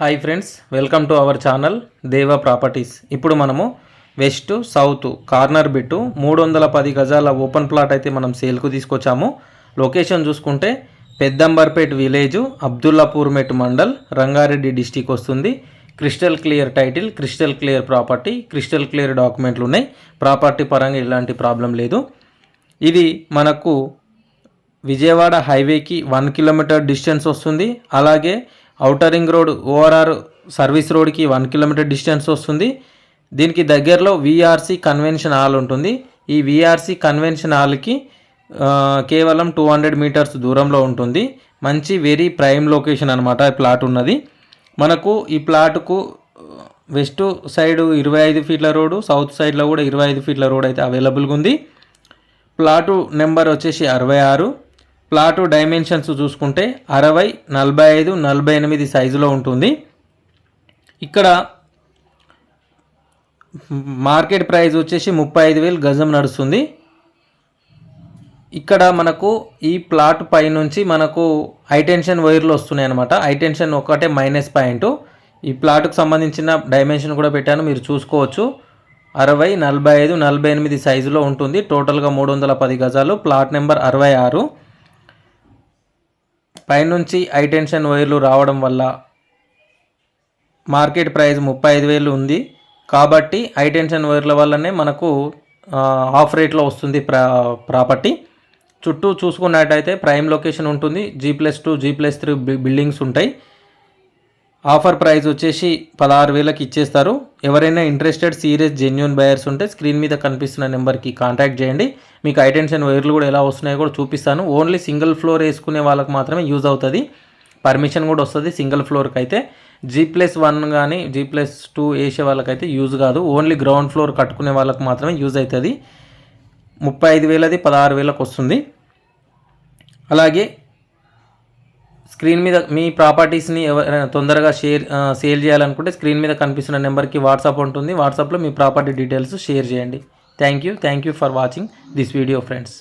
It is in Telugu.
Hi friends welcome to our channel Deva properties. ఇప్పుడు మనము వెస్ట్ సౌత్ కార్నర్ బిట్టు మూడు వందల పది గజాల ఓపెన్ ప్లాట్ అయితే మనం సేల్కు తీసుకొచ్చాము. లొకేషన్ చూసుకుంటే పెద్దంబర్పేట్ విలేజ్ అబ్దుల్లాపూర్మెట్ మండల్ రంగారెడ్డి డిస్టిక్ వస్తుంది. Crystal clear title crystal clear property crystal clear డాక్యుమెంట్లు ఉన్నాయి. ప్రాపర్టీ పరంగా ఎలాంటి ప్రాబ్లం లేదు. ఇది మనకు విజయవాడ హైవేకి వన్ కిలోమీటర్ డిస్టెన్స్ వస్తుంది. అలాగే outer ring road ORR service రోడ్కి వన్ కిలోమీటర్ డిస్టెన్స్ వస్తుంది. దీనికి దగ్గరలో విఆర్సి కన్వెన్షన్ హాల్ ఉంటుంది. ఈ విఆర్సి కన్వెన్షన్ హాల్కి కేవలం టూ హండ్రెడ్ మీటర్స్ దూరంలో ఉంటుంది. మంచి వెరీ ప్రైమ్ లొకేషన్ అనమాట ఈ ప్లాట్ ఉన్నది. మనకు ఈ ప్లాట్కు వెస్ట్ సైడ్ ఇరవై ఐదు ఫీట్ల రోడ్డు సౌత్ సైడ్లో కూడా ఇరవై ఐదు ఫీట్ల రోడ్ అయితే అవైలబుల్గా ఉంది. ప్లాటు నెంబర్ వచ్చేసి అరవై ఆరు. ప్లాటు డైమెన్షన్స్ చూసుకుంటే అరవై నలభై ఐదు నలభై ఎనిమిది సైజులో ఉంటుంది. ఇక్కడ మార్కెట్ ప్రైస్ వచ్చేసి ముప్పై ఐదు వేలు గజం నడుస్తుంది. ఇక్కడ మనకు ఈ ప్లాట్ పై నుంచి మనకు హైటెన్షన్ వైర్లు వస్తున్నాయి అనమాట హైటెన్షన్ ఒకటే మైనస్ పాయింట్. ఈ ప్లాట్కు సంబంధించిన డైమెన్షన్ కూడా పెట్టాను మీరు చూసుకోవచ్చు. అరవై నలభై ఐదు నలభై ఎనిమిది సైజులో ఉంటుంది. టోటల్గా మూడు వందల పది గజాలు. ప్లాట్ నెంబర్ అరవై ఆరు. పైనుంచి హైటెన్షన్ వైర్లు రావడం వల్ల మార్కెట్ ప్రైస్ ముప్పై ఐదు వేలు ఉంది. కాబట్టి హైటెన్షన్ వైర్ల వల్లనే మనకు ఆఫ్ రేట్లో వస్తుంది ప్రా ప్రాపర్టీ చుట్టూ చూసుకున్నట్టయితే ప్రైమ్ లొకేషన్ ఉంటుంది. G plus two G plus three buildings ఉంటాయి. ఆఫర్ ప్రైస్ వచ్చేసి పదహారు వేలకు ఇచ్చేస్తారు. ఎవరైనా ఇంట్రెస్టెడ్ సీరియస్ జెన్యున్ బయర్స్ ఉంటే స్క్రీన్ మీద కనిపిస్తున్న నెంబర్కి కాంటాక్ట్ చేయండి. మీకు హైటెన్షన్ వైర్లు కూడా ఎలా వస్తున్నాయో కూడా చూపిస్తాను. ఓన్లీ సింగిల్ ఫ్లోర్ వేసుకునే వాళ్ళకి మాత్రమే యూజ్ అవుతుంది. పర్మిషన్ కూడా వస్తుంది సింగిల్ ఫ్లోర్కి అయితే. జీ ప్లస్ వన్ కానీ జీ ప్లస్ టూ వేసే వాళ్ళకైతే యూజ్ కాదు. ఓన్లీ గ్రౌండ్ ఫ్లోర్ కట్టుకునే వాళ్ళకి మాత్రమే యూజ్ అవుతుంది. ముప్పై ఐదు వేలది పదహారు వేలకు వస్తుంది. అలాగే స్క్రీన్ మీద మీ ప్రాపర్టీస్ని ఎవరైనా తొందరగా షేర్ సేల్ చేయాలనుకుంటే స్క్రీన్ మీద కనిపిస్తున్న నెంబర్కి వాట్సాప్ ఉంటుంది. వాట్సాప్లో మీ ప్రాపర్టీ డీటెయిల్స్ షేర్ చేయండి. Thank you. Thank you for watching this video friends.